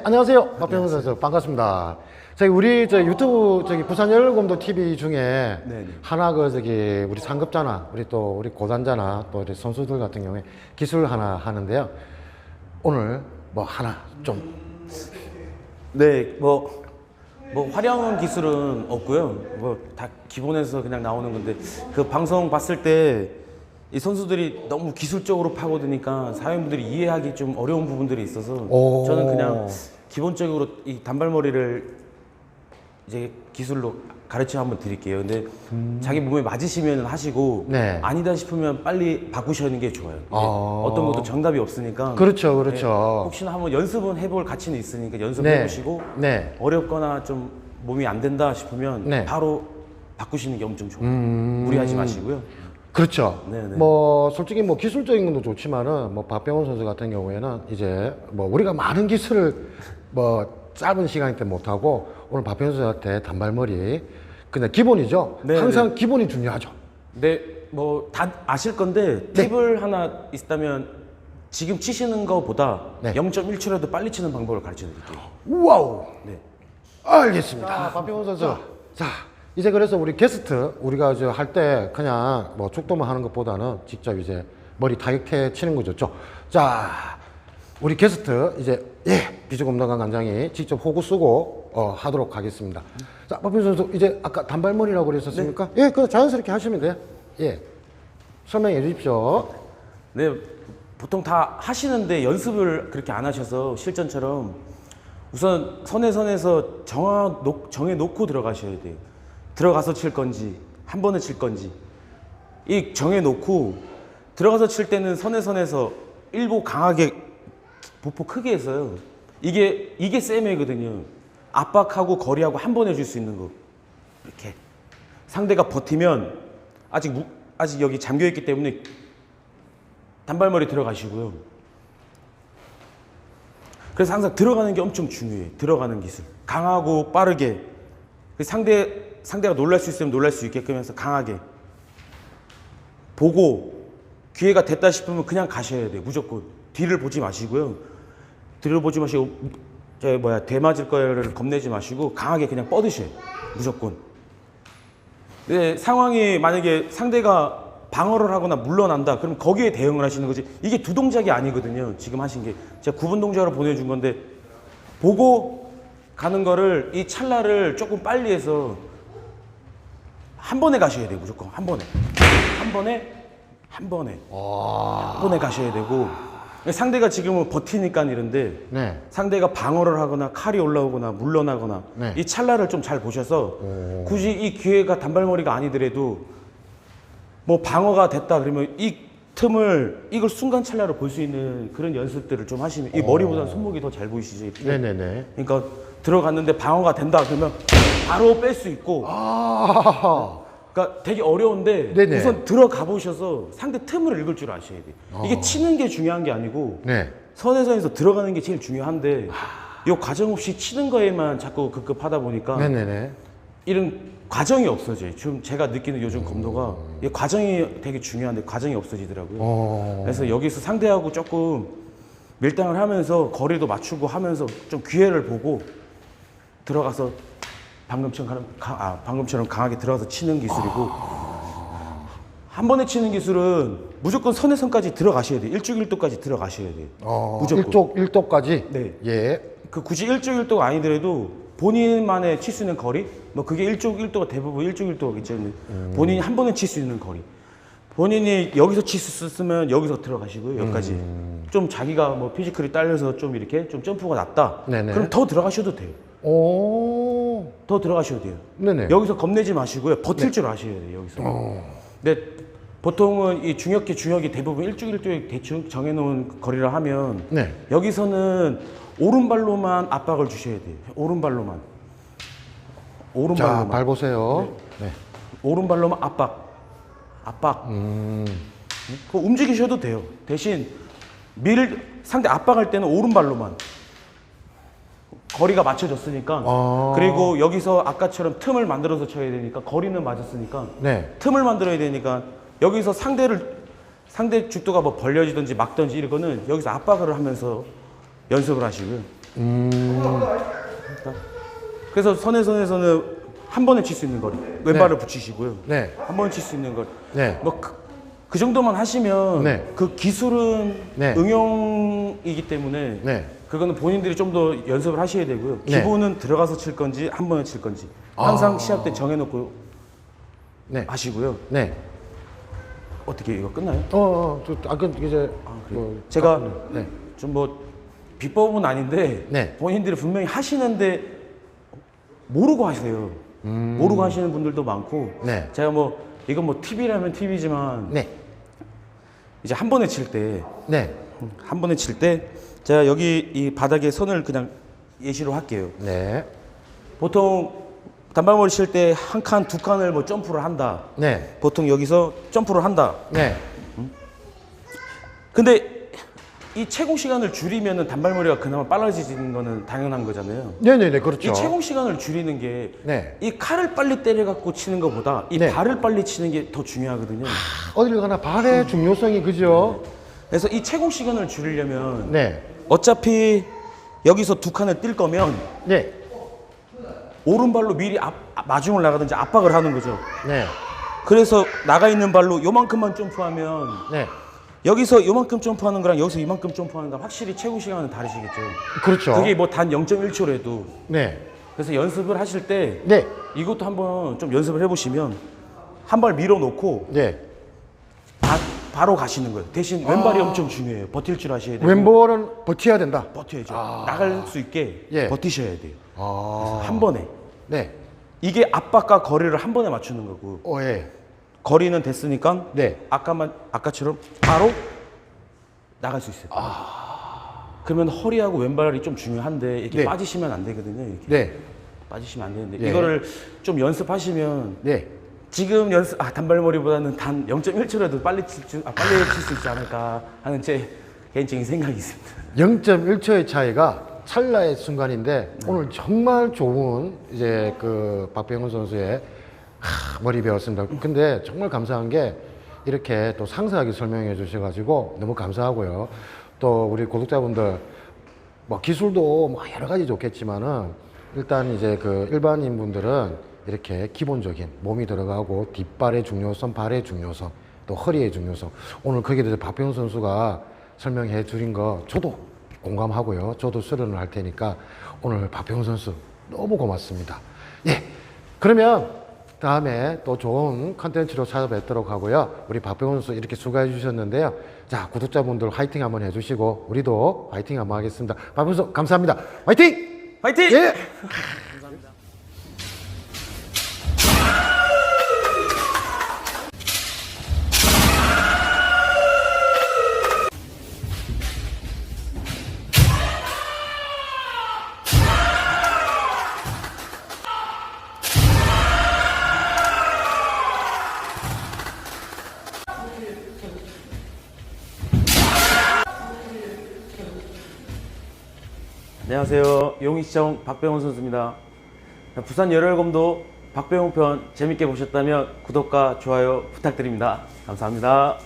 네, 안녕하세요. 박병훈 선수 반갑습니다. 저기 우리 저 유튜브 저기 부산 열공도 TV 중에 네네. 하나 그 저기 우리 상급자나 우리 또 우리 고단자나 또 우리 선수들 같은 경우에 기술 하나 하는데요. 오늘 뭐 하나 좀 네, 뭐, 뭐 화려한 기술은 없고요. 뭐 다 기본에서 그냥 나오는 건데 그 방송 봤을 때 이 선수들이 너무 기술적으로 파고드니까 사회분들이 이해하기 좀 어려운 부분들이 있어서 오. 저는 그냥 기본적으로 이 단발머리를 이제 기술로 가르쳐 한번 드릴게요. 근데 자기 몸에 맞으시면 하시고 음. 네. 아니다 싶으면 빨리 바꾸시는 게 좋아요. 이게 아. 어떤 것도 정답이 없으니까 그렇죠, 네, 그렇죠. 혹시나 한번 연습은 해볼 가치는 있으니까 네. 연습해 보시고 네. 어렵거나 좀 몸이 안 된다 싶으면 네. 음. 바로 바꾸시는 게 엄청 좋아요. 무리하지 마시고요. 그렇죠. 네네. 뭐 솔직히 뭐 기술적인 것도 좋지만은 뭐 박병훈 선수 같은 경우에는 이제 뭐 우리가 많은 기술을 뭐 짧은 시간 때못 하고 오늘 박병훈 선수한테 단발머리 근데 기본이죠. 네네. 항상 기본이 중요하죠. 네, 뭐 다 아실 건데 네. 팁을 하나 있다면 지금 치시는 것보다 네. 0.1초라도 빨리 치는 방법을 가르쳐 드릴게요. 와우. 네. 알겠습니다. 박병훈 선수. 자, 이제 그래서 우리 게스트 우리가 저할때 그냥 뭐 축도만 하는 것보다는 직접 이제 머리 타격해 치는 거죠. 죠 자, 우리 게스트 이제 예 비주검단관 관장이 직접 호구 쓰고 어, 하도록 하겠습니다. 자, 박병훈 선수 이제 아까 단발머리라고 그랬었습니까? 예, 그 자연스럽게 하시면 돼요. 예, 설명해 주십시오. 네, 보통 다 하시는데 연습을 그렇게 안 하셔서 실전처럼 우선 선에 선에서 정하, 놓, 정해 놓고 들어가셔야 돼요. 들어가서 칠 건지 한 번에 칠 건지 이 정해 놓고 들어가서 칠 때는 선에 선에서 일부 강하게 보폭 크게 해서요. 이게 이게 쌤이거든요. 압박하고 거리하고 한 번에 줄 수 있는 거 이렇게 상대가 버티면 아직 무- 아직 여기 잠겨 있기 때문에 단발머리 들어가시고요. 그래서 항상 들어가는 게 엄청 중요해요. 들어가는 기술. 강하고 빠르게. 그 상대, 상대가 놀랄 수 있으면 놀랄 수 있게끔 해서 강하게. 보고 기회가 됐다 싶으면 그냥 가셔야 돼요. 무조건. 뒤를 보지 마시고요. 뒤를 보지 마시고, 저 뭐야, 대 맞을 거를 겁내지 마시고 강하게 그냥 뻗으셔요. 무조건. 네, 상황이 만약에 상대가 방어를 하거나 물러난다. 그럼 거기에 대응을 하시는 거지. 이게 두 동작이 아니거든요. 지금 하신 게. 제가 구분 동작으로 보내준 건데, 보고 가는 거를, 이 찰나를 조금 빨리 해서 한 번에 가셔야 돼요. 무조건. 한 번에. 한 번에, 한 번에. 한 번에 가셔야 되고. 상대가 지금은 버티니까 이런데, 네. 상대가 방어를 하거나 칼이 올라오거나 물러나거나 네. 이 찰나를 좀 잘 보셔서 굳이 이 기회가 단발머리가 아니더라도 뭐 방어가 됐다 그러면 이 틈을 이걸 순간 찰나로 볼 수 있는 그런 연습들을 좀 하시면 이 머리보다 손목이 더 잘 보이시죠? 이렇게? 네네네. 그러니까 들어갔는데 방어가 된다 그러면 바로 뺄 수 있고 아, 그러니까 되게 어려운데 네네. 우선 들어가 보셔서 상대 틈을 읽을 줄 아셔야 돼요. 이게 치는 게 중요한 게 아니고 네. 선에서에서 들어가는 게 제일 중요한데 이 과정 없이 치는 거에만 자꾸 급급하다 보니까 네네네. 이런 과정이 없어져요. 지금 제가 느끼는 요즘 검도가 이 과정이 되게 중요한데 과정이 없어지더라고요. 어. 그래서 여기서 상대하고 조금 밀당을 하면서 거리도 맞추고 하면서 좀 기회를 보고 들어가서 방금처럼 강- 아, 방금처럼 강하게 들어가서 치는 기술이고 한 번에 치는 기술은 무조건 선에 선까지 들어가셔야 돼요. 일주일도까지 들어가셔야 돼요. 어, 무조건. 일독 일독까지. 네. 예. 그 굳이 일족일도가 아니더라도 본인만의 칠 수 있는 거리 뭐 그게 일족일도가 대부분 일족일도겠죠 근데 본인이 한 번에 칠 수 있는 거리 본인이 여기서 칠 수 있으면 여기서 들어가시고요 여기까지 좀 자기가 뭐 피지컬이 딸려서 좀 이렇게 좀 점프가 낮다 네네. 그럼 더 들어가셔도 돼요 오. 더 들어가셔도 돼요 네네. 여기서 겁내지 마시고요 버틸 줄 아셔야 돼요 여기서 근데 보통은 이 중역기 중역이 대부분 일주일도에 대충 정해놓은 거리를 하면 네. 여기서는 오른발로만 압박을 주셔야 돼요. 오른발로만. 자, 오른발로만. 발 보세요. 네. 오른발로만 압박. 압박. 음. 그거 움직이셔도 돼요. 대신 밀 상대 압박할 때는 오른발로만. 거리가 맞춰졌으니까. 아. 그리고 여기서 아까처럼 틈을 만들어서 쳐야 되니까 거리는 맞았으니까 네. 틈을 만들어야 되니까 여기서 상대를 상대 죽도가 뭐 벌려지든지 막든지 이런 거는 여기서 압박을 하면서 연습을 하시고요. 음. 그래서 선에선에서는 한 번에 칠 수 있는 거리 왼발을 붙이시고요. 네. 한 번에 칠 수 있는 거리. 네. 뭐 그 정도만 하시면 네. 그 기술은 네. 응용이기 때문에 네. 그거는 본인들이 좀 더 연습을 하셔야 되고요. 네. 기본은 들어가서 칠 건지 한 번에 칠 건지 항상 시합 때 정해놓고 네. 하시고요. 네. 어떻게 이거 끝나요? 어, 어, 저, 아, 그, 이제, 뭐, 제가 네. 좀뭐 비법은 아닌데 네. 본인들이 분명히 하시는데 모르고 하세요. 모르고 하시는 분들도 많고 음. 네. 제가 뭐 이건 뭐 팁이라면 팁이지만 네. 이제 한 번에 칠때한 네. 번에 칠 때 제가 여기 이 바닥에 선을 그냥 예시로 할게요. 네. 보통 단발머리 칠 때 한 칸, 두 칸을 뭐 점프를 한다. 네. 보통 여기서 점프를 한다. 네. 근데 이 채공 시간을 줄이면은 단발머리가 그나마 빨라지는 거는 당연한 거잖아요. 네네네, 그렇죠. 이 채공 시간을 줄이는 게 이 네. 칼을 빨리 때려 갖고 치는 것보다 이 네. 발을 빨리 치는 게 더 중요하거든요. 어딜 가나 발의 중요성이 그죠? 그래서 이 채공 시간을 줄이려면 네. 어차피 여기서 두 칸을 뛸 거면 네. 오른발로 미리 앞, 앞- 마중을 나가든지 압박을 하는 거죠. 네. 그래서 나가 있는 발로 요만큼만 점프하면 네. 여기서 요만큼 점프하는 거랑 여기서 이만큼 점프하는 거랑 확실히 채공 시간은 다르시겠죠. 그렇죠. 그게 뭐 단 0.1초라도 네. 그래서 연습을 하실 때 네. 이것도 한번 좀 연습을 해보시면 한 발 밀어놓고 네. 바, 로 가시는 거예요. 대신 왼발이 엄청 중요해요. 버틸 줄 아셔야 돼요. 왼발은 버텨야 된다. 버텨야죠. 나갈 수 있게 예. 버티셔야 돼요. 아. 한 번에. 네. 이게 압박과 거리를 한 번에 맞추는 거고 어, 예. 거리는 됐으니까 네. 아까만 아까처럼 바로 나갈 수 있어요. 그러면 허리하고 왼발이 좀 중요한데 이렇게 네. 빠지시면 안 되거든요. 이렇게 네. 빠지시면 안 되는데 예. 이거를 좀 연습하시면 네. 지금 연습 아 단발머리보다는 단 0.1초라도 빨리 칠 수, 아, 빨리 칠 수 있지 않을까 하는 제 개인적인 생각이 있습니다. 0.1초의 차이가 찰나의 순간인데 오늘 정말 좋은 이제 그 박병훈 선수의 하, 머리 배웠습니다. 근데 정말 감사한 게 이렇게 또 상세하게 설명해 주셔가지고 너무 감사하고요. 또 우리 구독자분들 뭐 기술도 뭐 여러 가지 좋겠지만은 일단 이제 그 일반인 분들은 이렇게 기본적인 몸이 들어가고 뒷발의 중요성, 발의 중요성, 또 허리의 중요성. 오늘 거기에 대해서 박병훈 선수가 설명해 드린 거 저도 공감하고요. 저도 수련을 할 테니까 오늘 박병훈 선수 너무 고맙습니다. 예. 그러면 다음에 또 좋은 컨텐츠로 찾아뵙도록 하고요. 우리 박병훈 선수 이렇게 수고해 주셨는데요. 자, 구독자분들 화이팅 한번 해주시고 우리도 화이팅 한번 하겠습니다. 박병훈 선수 감사합니다. 화이팅! 화이팅! 예! 안녕하세요. 용인시청 박병훈 선수입니다. 부산 열혈검도 박병훈 편 재밌게 보셨다면 구독과 좋아요 부탁드립니다. 감사합니다.